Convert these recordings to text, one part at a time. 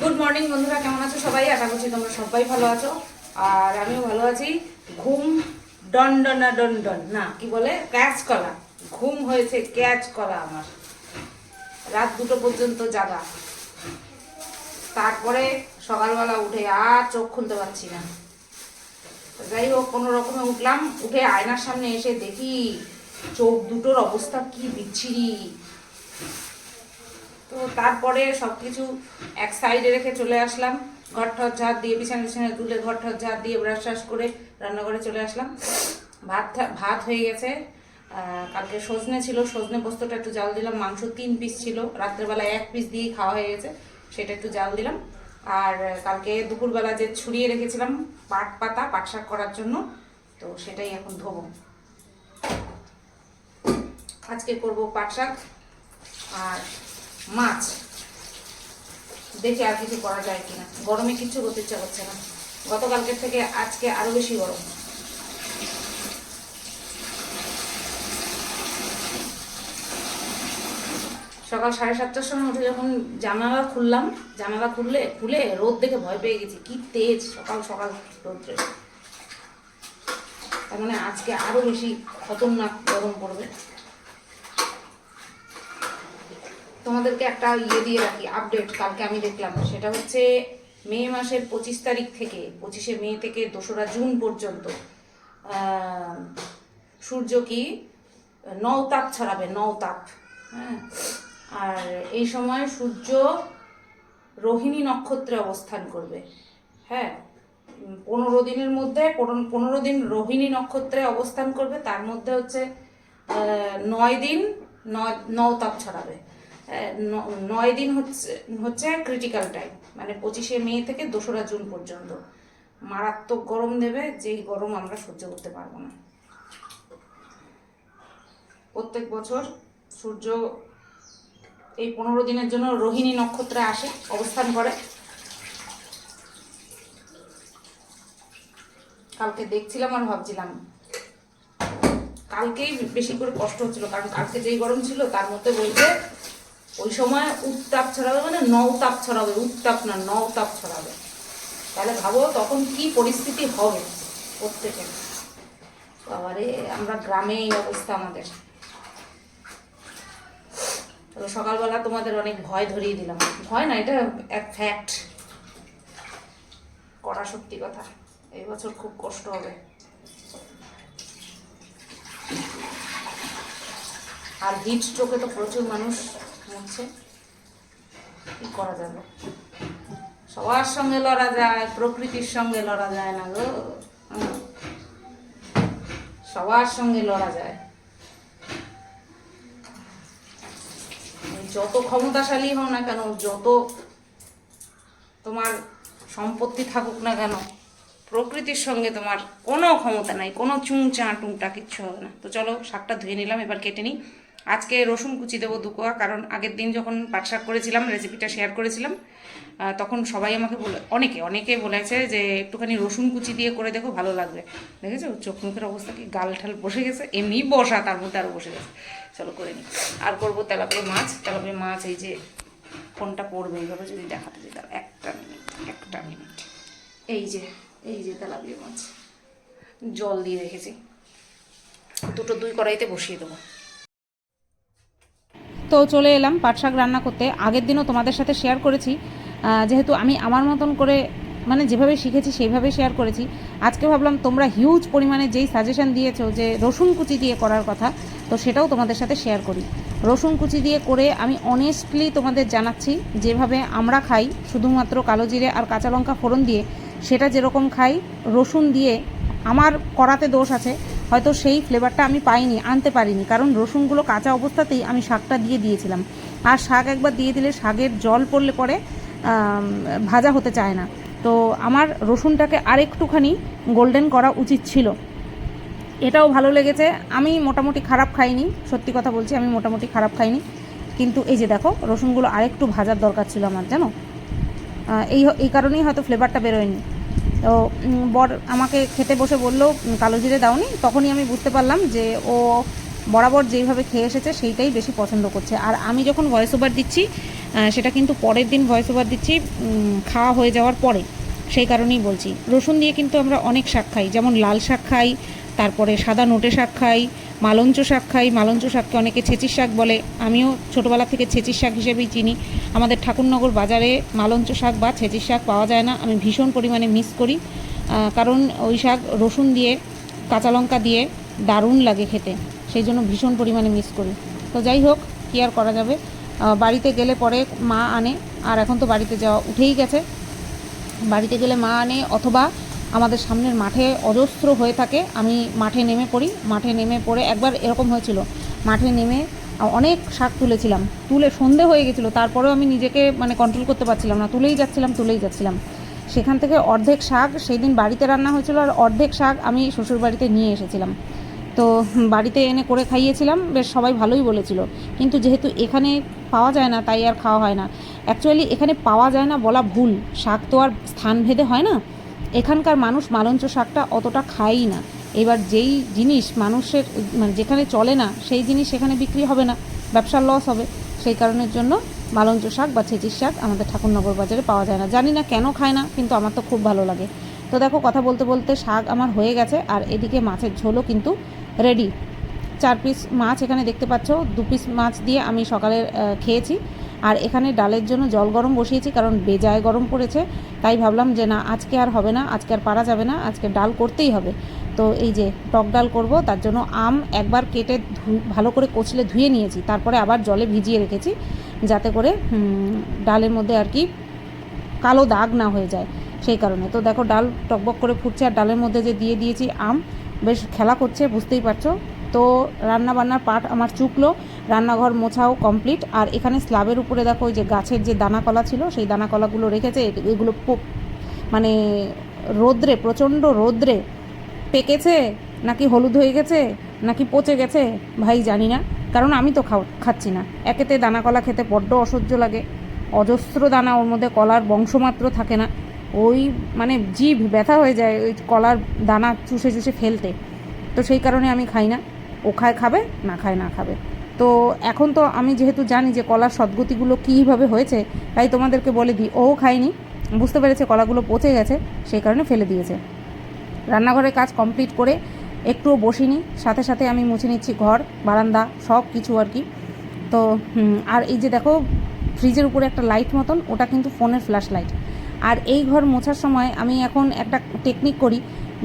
Good morning বন্ধুরা, কেমন আছো সবাই? আশা করছি তোমরা সবাই ভালো আছো। আর আমিও ভালো আছি। ঘুম ডন ডনা ডন ডন? না, কি বলে? ক্যাচ কলা। ঘুম হয়েছে ক্যাচ কলা আমার। রাত দুটো পর্যন্ত জাগা। তারপরে সকালবেলা উঠে আর চোখ খুলতে পারছি না। যাই হোক, কোনো রকমে উঠলাম। উঠে আয়নার সামনে এসে দেখি চোখ দুটোর অবস্থা কি বিচ্ছিরি। তো তারপরে সব কিছু এক সাইডে রেখে চলে আসলাম। ঘর ঠর ঝাড় দিয়ে, বিছানা বিছানা তুলে ঘর ঠর ঝাড় দিয়ে ব্রাশ ট্রাশ করে রান্নাঘরে চলে আসলাম। ভাত ভাত হয়ে গেছে। কালকে সজনে ছিল, সজনে পোস্তটা একটু জাল দিলাম। মাংস তিন পিস ছিল। রাত্রেবেলা এক পিস দিয়েই খাওয়া হয়ে গেছে। সেটা একটু জাল দিলাম। আর কালকে দুপুরবেলা যে ছুরিয়ে রেখেছিলাম, পাট পাতা, পাট শাক করার জন্য, তো সেটাই এখন ধোবো। আজকে করব পাট শাক। আর মাছ। দেখি আর কিছু করা যায় কিনা। গরমে কিচ্ছু করতে ইচ্ছা করছে না। গতকালকের থেকে আজকে আরও বেশি গরম। সকাল সাড়ে সাতটার সময় উঠে যখন জানালা খুললাম, জানালা খুললে, খুলে রোদ দেখে ভয় পেয়ে গেছি। কি তেজ সকাল সকাল রোদ্রে। তার মানে আজকে আরও বেশি খতরনাক গরম পড়বে। তোমাদেরকে একটা ইয়ে দিয়ে রাখি আপডেট কালকে আমি দেখলাম। সেটা হচ্ছে মে মাসের পঁচিশ তারিখ থেকে, পঁচিশে মে থেকে দোসরা জুন পর্যন্ত সূর্য কি নওতাপ ছড়াবে, নওতাপ। হ্যাঁ? আর এই সময় সূর্য রোহিণী নক্ষত্রে অবস্থান করবে। হ্যাঁ? পনেরো দিনের মধ্যে, পনেরো- দিন রোহিণী নক্ষত্রে অবস্থান করবে, তার মধ্যে হচ্ছে নয় দিন নয়, নওতাপ ছড়াবে। নয় দিন হচ্ছে হচ্ছে ক্রিটিক্যাল টাইম মানে পঁচিশে মে থেকে দোসরা জুন পর্যন্ত। মারাত্মক গরম দেবে, যেই গরম আমরা সহ্য করতে পারব না। প্রত্যেক বছর সূর্য এই পনেরো দিনের জন্য রোহিণী নক্ষত্রে আসে, অবস্থান করে। কালকে দেখছিলাম আর ভাবছিলাম, কালকেই বেশি করে কষ্ট হচ্ছিল, কারণ কালকে যেই গরম ছিল, তার মধ্যে বলছে ওই সময় উত্তাপ ছড়াবে মানে নওতাপ ছড়াবে, উত্তাপ না নওতাপ ছড়াবে। তাহলে ভাবো তখন কি পরিস্থিতি হবে প্রত্যেকের। বাবারে আমরা গ্রামে এই অবস্থা আমাদের। তবে সকালবেলা তোমাদের অনেক ভয় ধরিয়ে দিলাম। ভয় না, এটা এক ফ্যাক্ট করা সত্যি কথা, এই বছর খুব কষ্ট হবে। আর হিট স্ট্রোকে তো প্রচুর মানুষ মরছে কি করা যাবে? সবার সঙ্গে লড়া যায়, প্রকৃতির সঙ্গে লড়া যায় না গো। সবার সঙ্গে লড়া যায়। যত ক্ষমতাশালী হও না কেন, যত তোমার সম্পত্তি থাকুক না কেন, প্রকৃতির সঙ্গে তোমার কোনো ক্ষমতা নাই, কোনো চুংচা টুংটা কিচ্ছু হবে না। তো চলো, শাকটা ধুয়ে নিলাম, এবার কেটে নিই। আজকে রসুন কুচি দেবো দুকোয়া কারণ আগের দিন যখন পাট শাক করেছিলাম রেসিপিটা শেয়ার করেছিলাম তখন সবাই আমাকে বলে, অনেকে অনেকে বলেছে যে একটুখানি রসুন কুচি দিয়ে করে দেখো ভালো লাগবে। দেখেছ? চোখ মুখের অবস্থা কি? গাল ঠাল বসে গেছে, এমনি বসা, তার মধ্যে আরও বসে গেছে। চলো করে নিই। আর করব তেলাপিয়া মাছ। তেলাপিয়া মাছ এই যে ফোনটা পড়বে এইভাবে যদি দেখাতে যেত একটা মিনিট একটা মিনিট এই যে এই যে তেলাপিয়া মাছ। জল দিয়ে রেখেছি। দুটো দুই কড়াইতে বসিয়ে দেবো। তো চলে এলাম পাট শাক রান্না করতে। আগের দিনও তোমাদের সাথে শেয়ার করেছি। যেহেতু আমি আমার মতন করে মানে যেভাবে শিখেছি, সেইভাবে শেয়ার করেছি। আজকে ভাবলাম তোমরা হিউজ পরিমাণে যেই সাজেশন দিয়েছ যে রসুন কুচি দিয়ে করার কথা, তো সেটাও তোমাদের সাথে শেয়ার করি। রসুন কুচি দিয়ে করে আমি অনেস্টলি তোমাদের জানাচ্ছি, যেভাবে আমরা খাই, শুধুমাত্র কালো জিরে আর কাঁচা লঙ্কা ফোড়ন দিয়ে, সেটা যেরকম খাই, রসুন দিয়ে আমার করাতে দোষ আছে। হয়তো সেই ফ্লেভারটা আমি পাইনি, আনতে পারিনি। কারণ রসুনগুলো কাঁচা অবস্থাতেই আমি শাকটা দিয়ে দিয়েছিলাম। আর শাক একবার দিয়ে দিলে শাকের জল পড়লে পরে ভাজা হতে চায় না। তো আমার রসুনটাকে আরেকটুখানি গোল্ডেন করা উচিত ছিল। এটাও ভালো লেগেছে। আমি মোটামুটি খারাপ খাইনি, সত্যি কথা বলছি, আমি মোটামুটি খারাপ খাইনি। কিন্তু এই যে দেখো, রসুনগুলো আরেকটু ভাজার দরকার ছিল আমার, জানো? এই এই কারণেই হয়তো ফ্লেভারটা বেরোয়নি। তো বর আমাকে খেতে বসে বলল কালো জিরে দাওনি। তখনই আমি বুঝতে পারলাম যে ও বরাবর যেইভাবে খেয়ে এসেছে সেইটাই বেশি পছন্দ করছে। আর আমি যখন ভয়েস ওভার দিচ্ছি সেটা কিন্তু পরের দিন ভয়েস ওভার দিচ্ছি খাওয়া হয়ে যাওয়ার পরে। সেই কারণেই বলছি। রসুন দিয়ে কিন্তু আমরা অনেক শাক খাই, যেমন লাল শাক খাই, তারপরে সাদা নোটে শাক খাই মালঞ্চ শাক খাই, মালঞ্চ শাককে অনেকে ছেচির শাক বলে। আমিও ছোটোবেলা থেকে ছেচির শাক হিসেবেই চিনি। আমাদের ঠাকুরনগর বাজারে মালঞ্চ শাক বা ছেচির শাক পাওয়া যায় না। আমি ভীষণ পরিমাণে মিস করি। কারণ ওই শাক রসুন দিয়ে, কাঁচা লঙ্কা দিয়ে দারুণ লাগে খেতে। সেই জন্য ভীষণ পরিমাণে মিস করি। তো যাই হোক, কী আর করা যাবে? বাড়িতে গেলে পরে মা আনে। আর এখন তো বাড়িতে যাওয়া উঠেই গেছে। বাড়িতে গেলে মা আনে অথবা আমাদের সামনের মাঠে অজস্র হয়ে থাকে। আমি মাঠে নেমে পড়ি। মাঠে নেমে পড়ে একবার এরকম হয়েছিল। মাঠে নেমে অনেক শাক তুলেছিলাম। তুলে সন্ধে হয়ে গেছিল। তারপরেও আমি নিজেকে মানে কন্ট্রোল করতে পারছিলাম না। তুলেই যাচ্ছিলাম তুলেই যাচ্ছিলাম। সেখান থেকে অর্ধেক শাক সেই দিন বাড়িতে রান্না হয়েছিল আর অর্ধেক শাক আমি শ্বশুর বাড়িতে নিয়ে এসেছিলাম। তো বাড়িতে এনে করে খাইয়েছিলাম। বেশ সবাই ভালোই বলেছিল। কিন্তু যেহেতু এখানে পাওয়া যায় না, তাই আর খাওয়া হয় না। অ্যাকচুয়ালি এখানে পাওয়া যায় না বলা ভুল। শাক তো আর স্থান ভেদে হয় না। এখানকার মানুষ মালঞ্চ শাকটা অতটা খায়ই না। এবার যেই জিনিস মানুষের মানে যেখানে চলে না, সেই জিনিস সেখানে বিক্রি হবে না, ব্যবসার লস হবে। সেই কারণের জন্য মালঞ্চ শাক বা ছেচির শাক আমাদের ঠাকুরনগর বাজারে পাওয়া যায় না। জানি না কেন খায় না, কিন্তু আমার তো খুব ভালো লাগে। তো দেখো, কথা বলতে বলতে শাক আমার হয়ে গেছে, আর এদিকে মাছের ঝোলও কিন্তু রেডি চার পিস মাছ এখানে দেখতে পাচ্ছ, দু পিস মাছ দিয়ে আমি সকালে খেয়েছি। আর এখানে ডালের জন্য জল গরম বসিয়েছি, কারণ বেজায় গরম পড়েছে। তাই ভাবলাম যে না, আজকে আর হবে না, আজকে আর পারা যাবে না, আজকে ডাল করতেই হবে। তো এই যে টক ডাল করব, তার জন্য আম একবার কেটে ভালো করে কচলে ধুয়ে নিয়েছি। তারপরে আবার জলে ভিজিয়ে রেখেছি, যাতে করে ডালের মধ্যে আর কি কালো দাগ না হয়ে যায় সেই কারণে। তো দেখো, ডাল টকবক করে ফুটছে, আর ডালের মধ্যে যে দিয়ে দিয়েছি আম, বেশ খেলা করছে, বুঝতেই পারছ। তো রান্না বান্নার পাট আমার চুকলো, রান্নাঘর মোছাও কমপ্লিট। আর এখানে স্ল্যাবের উপরে দেখো ওই যে গাছের যে দানা কলা ছিল, সেই দানা কলাগুলো রেখেছে এগুলো মানে রোদ্রে, প্রচণ্ড রোদ্রে পেকেছে, নাকি হলুদ হয়ে গেছে, নাকি পচে গেছে, ভাই জানি না। কারণ আমি তো খাও খাচ্ছি না। একেতে দানা কলা খেতে বড্ড অসহ্য লাগে। অজস্র দানা ওর মধ্যে কলার বংশমাত্র থাকে না। ওই মানে জিভ ব্যথা হয়ে যায় ওই কলার দানা চুষে চুষে ফেলতে। তো সেই কারণে আমি খাই না। ও খায় খাবে, না খায় না খাবে। তো এখন তো আমি যেহেতু জানি যে কলার সদ্গতিগুলো কীভাবে হয়েছে, তাই তোমাদেরকে বলে দিই, ও খায়নি। বুঝতে পেরেছে কলাগুলো পচে গেছে, সেই কারণে ফেলে দিয়েছে। রান্নাঘরের কাজ কমপ্লিট করে একটুও বসিনি, সাথে সাথে আমি মুছে নিচ্ছি ঘর, বারান্দা, সব কিছু আর কি। তো আর এই যে দেখো, ফ্রিজের উপরে একটা লাইট মতন, ওটা কিন্তু ফোনের ফ্ল্যাশ লাইট। আর এই ঘর মোছার সময় আমি এখন একটা টেকনিক করি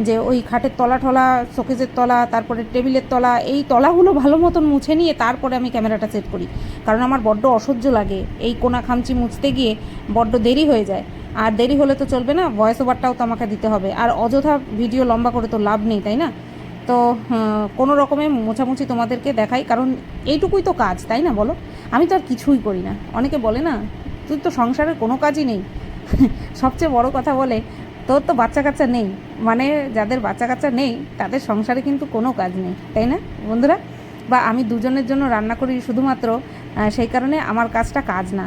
যে ওই খাটের তলা টলা শোকেজের তলা, তারপরে টেবিলের তলা, এই তলাগুলো ভালো মতন মুছে নিয়ে তারপরে আমি ক্যামেরাটা সেট করি। কারণ আমার বড্ড অসহ্য লাগে, এই কোনা খামচি মুছতে গিয়ে বড্ড দেরি হয়ে যায়। আর দেরি হলে তো চলবে না ভয়েস ওভারটাও তো আমাকে দিতে হবে। আর অযথা ভিডিও লম্বা করে তো লাভ নেই, তাই না? তো কোনো রকমে মোছামুছি তোমাদেরকে দেখাই, কারণ এইটুকুই তো কাজ, তাই না বলো? আমি তো আর কিছুই করি না। অনেকে বলে না, তুই তো সংসারের কোনো কাজই নেই। সবচেয়ে বড় কথা বলে তোর তো বাচ্চা কাচ্চা নেই। মানে যাদের বাচ্চা কাচ্চা নেই, তাদের সংসারে কিন্তু কোনো কাজ নেই, তাই না? বন্ধুরা, বা আমি দুজনের জন্য রান্না করি শুধুমাত্র সেই কারণে আমার কাজটা কাজ না।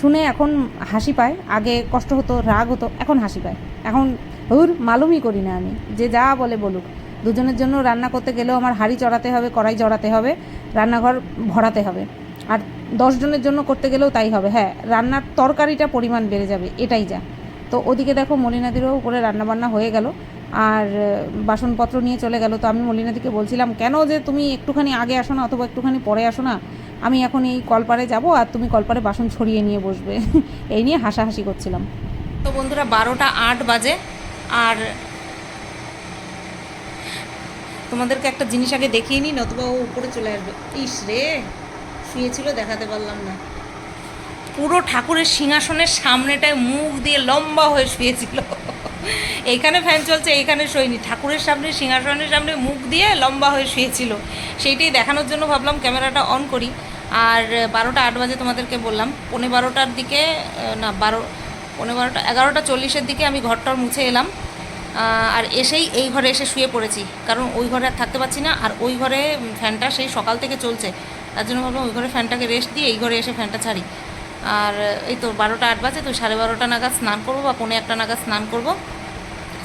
শুনে এখন হাসি পায়, আগে কষ্ট হতো, রাগ হতো, এখন হাসি পায়। এখন হুর মালুমই করি না আমি, যে যা বলে বলুক। দুজনের জন্য রান্না করতে গেলেও আমার হাঁড়ি চড়াতে হবে, কড়াই জড়াতে হবে, রান্নাঘর ভরাতে হবে। আর দশজনের জন্য করতে গেলেও তাই হবে। হ্যাঁ রান্নার তরকারিটা পরিমাণ বেড়ে যাবে, এটাই যা। তো ওদিকে দেখো মলিনাদিরও উপরে রান্নাবান্না হয়ে গেল। আর বাসনপত্র নিয়ে চলে গেল। তো আমি মলিনাদিকে বলছিলাম, কেন যে তুমি একটুখানি আগে আসো না অথবা একটুখানি পরে আসো না? আমি এখন এই কলপারে যাব আর তুমি কলপারে বাসন ছড়িয়ে নিয়ে বসবে। এই নিয়ে হাসাহাসি করছিলাম। তো বন্ধুরা, বারোটা আট বাজে। আর তোমাদেরকে একটা জিনিস আগে দেখিয়ে নিই, নতুবা ও উপরে চলে আসবে। ইস রে, শুয়েছিল, দেখাতে পারলাম না। পুরো ঠাকুরের সিংহাসনের সামনেটায় মুখ দিয়ে লম্বা হয়ে শুয়েছিল। এইখানে ফ্যান চলছে এইখানে শোয়নি। ঠাকুরের সামনে, সিংহাসনের সামনে মুখ দিয়ে লম্বা হয়ে শুয়েছিল। সেইটাই দেখানোর জন্য ভাবলাম ক্যামেরাটা অন করি। আর বারোটা আট বাজে তোমাদেরকে বললাম পনেরো বারোটার দিকে না, বারো পনেরো বারোটা, এগারোটা চল্লিশের দিকে আমি ঘরটার মুছে এলাম। আর এসেই এই ঘরে এসে শুয়ে পড়েছি। কারণ ওই ঘরে আর থাকতে পারছি না, আর ওই ঘরে ফ্যানটা সেই সকাল থেকে চলছে। তার জন্য ভাবলাম ওই ঘরে ফ্যানটাকে রেস্ট দিয়ে এই ঘরে এসে ফ্যানটা ছাড়ি। আর এই তো বারোটা আট বাজে, তো সাড়ে বারোটা নাগাদ স্নান করব বা পৌনে একটা নাগাদ স্নান করব।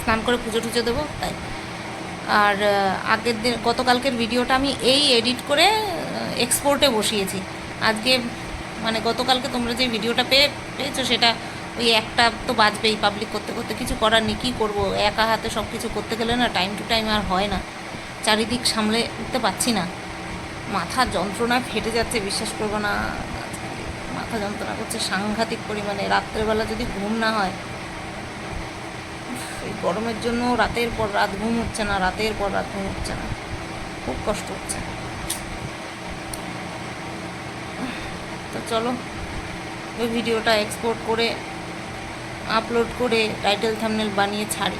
স্নান করে পুজো টুজো দেবো, তাই। আর আগের দিন, গতকালকের ভিডিওটা আমি এই এডিট করে এক্সপোর্টে বসিয়েছি। আজকে মানে গতকালকে তোমরা যে ভিডিওটা পেয়ে, পেয়েছ সেটা ওই একটা তো বাজবেই পাবলিক করতে করতে। কিছু করার নেই, কী করব? একা হাতে সব কিছু করতে গেলে না টাইম টু টাইম আর হয় না। চারিদিক সামলে উঠতে পারছি না। মাথার যন্ত্রণা ফেটে যাচ্ছে, বিশ্বাস করব না। মাথা যন্ত্রণা করছে, সাংঘাতিক পরিমাণে। রাত্রেবেলা যদি ঘুম না হয় এই গরমের জন্য রাতের পর রাত ঘুম হচ্ছে না, রাতের পর রাত ঘুম হচ্ছে না। খুব কষ্ট হচ্ছে। তো চলো, ওই ভিডিওটা এক্সপোর্ট করে আপলোড করে টাইটেল থামনেল বানিয়ে ছাড়ি।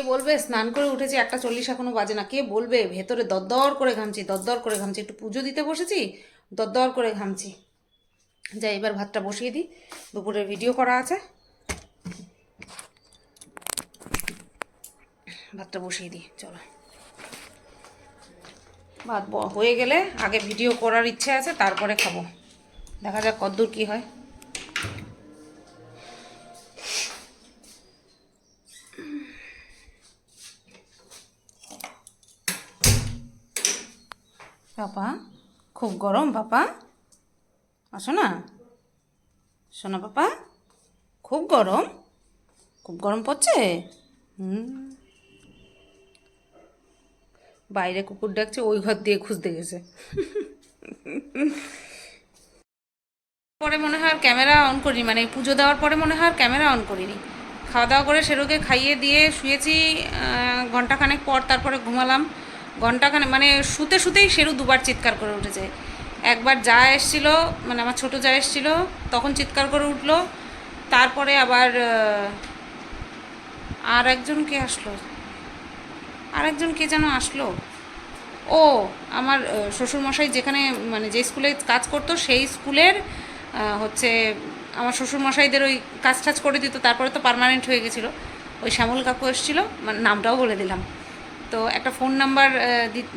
কে বলবে? স্নান করে উঠেছি, একটা চল্লিশ এখনও বাজে না। কে বলবে? ভেতরে দরদর করে ঘামছি, দরদর করে ঘামছি। একটু পুজো দিতে বসেছি, দরদর করে ঘামছি। যাই, এবার ভাতটা বসিয়ে দিই। দুপুরের ভিডিও করা আছে। ভাতটা বসিয়ে দিই, চলো। ভাত হয়ে গেলে আগে ভিডিও করার ইচ্ছে আছে, তারপরে খাব। দেখা যাক কদ্দূর কি হয়। পাপা খুব গরম পাপা আসো না। শোনা পাপা খুব গরম। খুব গরম পড়ছে? বাইরে কুকুর ডাকছে, ওই ঘর দিয়ে খুঁজতে গেছে। পরে মনে হয় ক্যামেরা অন করিনি মানে পুজো দেওয়ার পরে মনে হয় ক্যামেরা অন করিনি। খাওয়া দাওয়া করে সেরোকে খাইয়ে দিয়ে শুয়েছি ঘন্টাখানেক পর তারপরে ঘুমালাম। ঘন্টাখানে মানে শুতে শুতেই শেরু দুবার চিৎকার করে উঠেছে। একবার যা এসছিল মানে আমার ছোট যা এসছিল, তখন চিৎকার করে উঠল। তারপরে আবার আর একজন কে আসলো? আর একজন কে যেন আসলো? ও, আমার শ্বশুরমশাই যেখানে মানে যে স্কুলে কাজ করতো, সেই স্কুলের হচ্ছে, আমার শ্বশুরমশাইদের ওই কাজ টাজ করে দিত। তারপরে তো পার্মানেন্ট হয়ে গেছিল। ওই শ্যামল কাকু এসেছিল। মানে নামটাও বলে দিলাম। তো একটা ফোন নাম্বার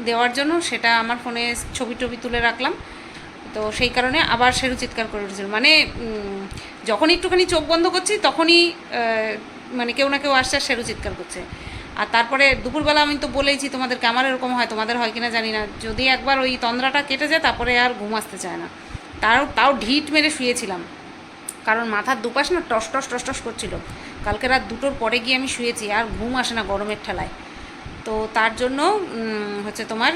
দেওয়ার জন্য সেটা আমার ফোনে ছবি টবি তুলে রাখলাম। তো সেই কারণে আবার সেরু চিৎকার করে উঠেছিল। মানে যখন একটুখানি চোখ বন্ধ করছি তখনই মানে কেউ না কেউ আসছে আর সেরু চিৎকার করছে। আর তারপরে দুপুরবেলা আমি তো বলেইছি তোমাদেরকে আমার এরকম হয়, তোমাদের হয় কিনা জানি না। যদি একবার ওই তন্দ্রাটা কেটে যায় তারপরে আর ঘুম আসতে চায় না। তাও তাও ঢিট মেরে শুয়েছিলাম। কারণ মাথার দুপাশ না টস টস টস টস করছিল। কালকে রাত দুটোর পরে গিয়ে আমি শুয়েছি, আর ঘুম আসে না গরমের ঠেলায়। তো তার জন্য হচ্ছে তোমার,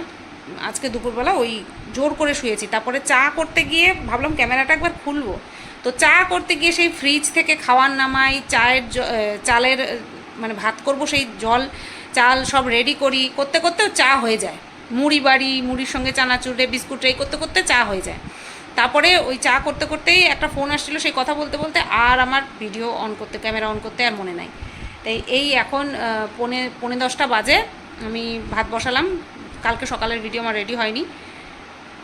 আজকে দুপুরবেলা ওই জোর করে শুয়েছি। তারপরে চা করতে গিয়ে ভাবলাম ক্যামেরাটা একবার খুলবো। তো চা করতে গিয়ে সেই ফ্রিজ থেকে খাওয়ার নামাই, চায়ের চালের মানে ভাত করব সেই জল, চাল সব রেডি করি। করতে করতেও চা হয়ে যায়। মুড়ি বাড়ি, মুড়ির সঙ্গে চানাচুরে, বিস্কুট এই করতে করতে চা হয়ে যায়। তারপরে ওই চা করতে করতেই একটা ফোন আসছিল সেই কথা বলতে বলতে আর আমার ভিডিও অন করতে ক্যামেরা অন করতে আর মনে নাই। তাই এই এখন পৌনে পৌনে দশটা বাজে। আমি ভাত বসালাম। কালকে সকালের ভিডিও আমার রেডি হয়নি।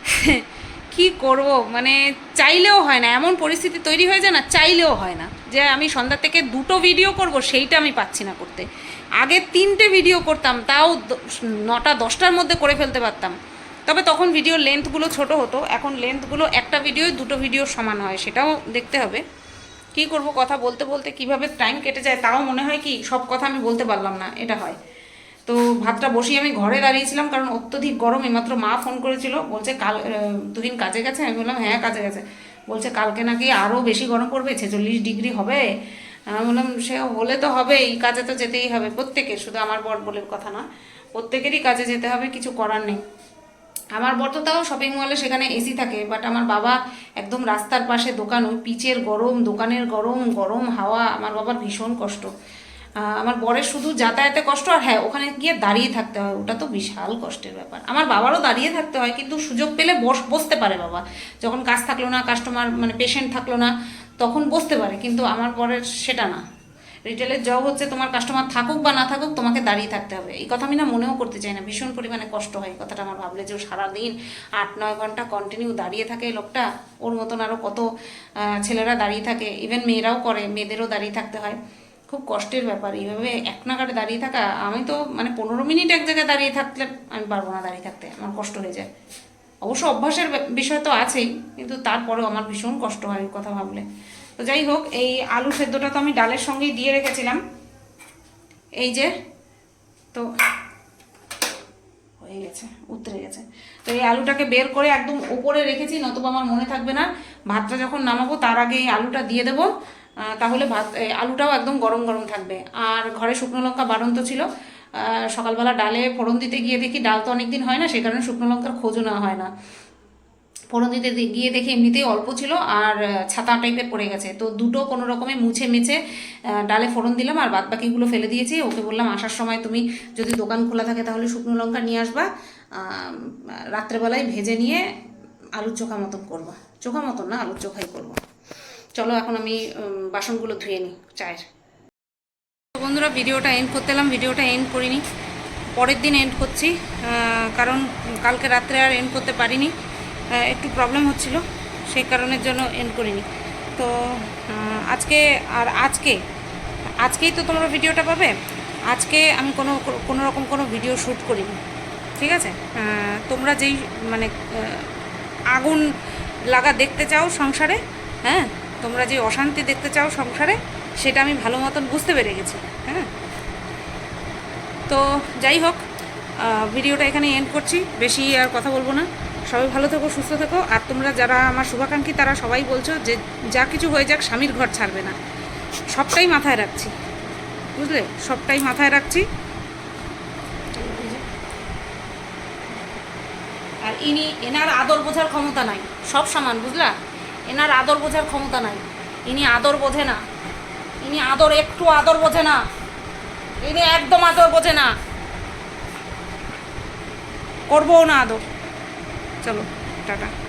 কি করব? মানে চাইলেও হয় না। এমন পরিস্থিতি তৈরি হয়ে যায় না, চাইলেও হয় না। যে আমি সন্ধ্যা থেকে দুটো ভিডিও করব, সেইটা আমি পাচ্ছি না করতে। আগে তিনটে ভিডিও করতাম, তাও নটা, দশটার মধ্যে করে ফেলতে পারতাম। তবে তখন ভিডিও লেন্থগুলো ছোট হতো। এখন লেন্থগুলো একটা ভিডিও দুটো ভিডিও সমান হয়, সেটাও দেখতে হবে। কি করব কথা বলতে বলতে কীভাবে টাইম কেটে যায় তাও মনে হয় কি সব কথা আমি বলতে পারলাম না, এটা হয়। তো ভাতটা বসিয়ে আমি ঘরে দাঁড়িয়েছিলাম কারণ অত্যধিক গরম, এইমাত্র মা ফোন করেছিল, বলছে কাল দুদিন কাজে গেছে, আমি বললাম হ্যাঁ কাজে গেছে। বলছে, কালকে নাকি আরও বেশি গরম পড়বে, ছেচল্লিশ ডিগ্রি হবে। আমি বললাম, সে হলে তো হবেই কাজে তো যেতেই হবে। প্রত্যেকের, শুধু আমার বর বলে কথা না, প্রত্যেকেরই কাজে যেতে হবে, কিছু করার নেই। আমার বর তাও শপিং মলে সেখানে এসি থাকে বাট আমার বাবা একদম রাস্তার পাশে দোকান, ওই পিচের গরম, দোকানের গরম গরম হাওয়া, আমার বাবার ভীষণ কষ্ট। আমার বরের শুধু যাতায়াতে কষ্ট, আর হ্যাঁ ওখানে গিয়ে দাঁড়িয়ে থাকতে হয়, ওটা তো বিশাল কষ্টের ব্যাপার। আমার বাবারও দাঁড়িয়ে থাকতে হয়, কিন্তু সুযোগ পেলে বস, বসতে পারে বাবা। যখন কাজ থাকল না কাস্টমার মানে পেশেন্ট থাকল না, তখন বসতে পারে, কিন্তু আমার বরের সেটা না। রিটেলের জব হচ্ছে তোমার কাস্টমার থাকুক বা না থাকুক, তোমাকে দাঁড়িয়ে থাকতে হবে। এই কথা আমি না মনেও করতে চাই না। ভীষণ পরিমাণে কষ্ট হয় কথাটা আমার ভাবলে যে সারাদিন আট, নয় ঘণ্টা কন্টিনিউ দাঁড়িয়ে থাকে লোকটা, ওর মতন আরও কত ছেলেরা দাঁড়িয়ে থাকে। ইভেন মেয়েরাও করে, মেয়েদেরও দাঁড়িয়ে থাকতে হয়। খুব কষ্টের ব্যাপার। এইভাবে এক নাগাড়ে দাঁড়িয়ে থাকা, আমি তো মানে পনেরো মিনিট এক জায়গায় দাঁড়িয়ে থাকলে আমি পারব না দাঁড়িয়ে থাকতে। আমার কষ্ট হয়ে যায়। অবশ্য অভ্যাসের বিষয় তো আছেই, কিন্তু তারপরেও আমার ভীষণ কষ্ট হয় কথা ভাবলে। তো যাই হোক, এই আলু সেদ্ধটা তো আমি ডালের সঙ্গেই দিয়ে রেখেছিলাম। এই যে, তো হয়ে গেছে, উতরে গেছে। তো এই আলুটাকে বের করে একদম ওপরে রেখেছি, নতুবা আমার মনে থাকবে না। ভাতটা যখন নামাবো, তার আগে এই আলুটা দিয়ে দেবো। তাহলে ভাত আলুটাও একদম গরম গরম থাকবে। আর ঘরে শুকনো লঙ্কা বাড়ন্ত ছিল। সকালবেলা ডালে ফোড়ন দিতে গিয়ে দেখি ডাল তো অনেকদিন হয় না, সেই কারণে শুকনো লঙ্কার খোঁজও নেওয়া হয় না। ফোড়ন দিতে গিয়ে দেখি এমনিতেই অল্প ছিল আর ছাতা টাইপের পড়ে গেছে। তো দুটো কোনো রকমে মুছে মেছে ডালে ফোড়ন দিলাম আর বাদ বাকিগুলো ফেলে দিয়েছি। ওকে বললাম, আসার সময় তুমি যদি দোকান খোলা থাকে তাহলে শুকনো লঙ্কা নিয়ে আসবা। রাত্রেবেলায় ভেজে নিয়ে আলুর চোখা মতন করবা। চোখা মতন না, আলুর চোখাই করব। চলো এখন আমি বাসনগুলো ধুয়ে নিই চায়ের। বন্ধুরা, ভিডিওটা এন্ড করতে এলাম। ভিডিওটা এন্ড করিনি। পরের দিন এন্ড করছি কারণ কালকে রাত্রে আর এন্ড করতে পারিনি। একটু প্রবলেম হচ্ছিল, সেই কারণের জন্য এন্ড করিনি। তো আজকে, আর আজকে, আজকেই তো তোমরা ভিডিওটা পাবে। আজকে আমি কোনো কোনো রকম কোনো ভিডিও শ্যুট করিনি, ঠিক আছে? তোমরা যেই মানে আগুন লাগা দেখতে চাও সংসারে হ্যাঁ? তোমরা যে অশান্তি দেখতে চাও সংসারে, সেটা আমি ভালো মতন বুঝতে পেরে গেছি হ্যাঁ? তো, যাই হোক ভিডিওটা এখানে এন্ড করছি। বেশি আর কথা বলব না। সবাই ভালো থেকো, সুস্থ থেকো। আর তোমরা যারা আমার শুভাকাঙ্ক্ষী, তারা সবাই বলছো যে যা কিছু হয়ে যাক, স্বামীর ঘর ছাড়বে না। সবটাই মাথায় রাখছি। বুঝলে? সবটাই মাথায় রাখছি। আর ইনি, এনার আদর বোঝার ক্ষমতা নাই। সব সমান, বুঝলা? এনার আদর বোঝার ক্ষমতা নাই। ইনি আদর বোঝে না। ইনি আদর, একটু আদর বোঝে না। ইনি একদম আদর বোঝে না। করব না আদর। চলো টাটা।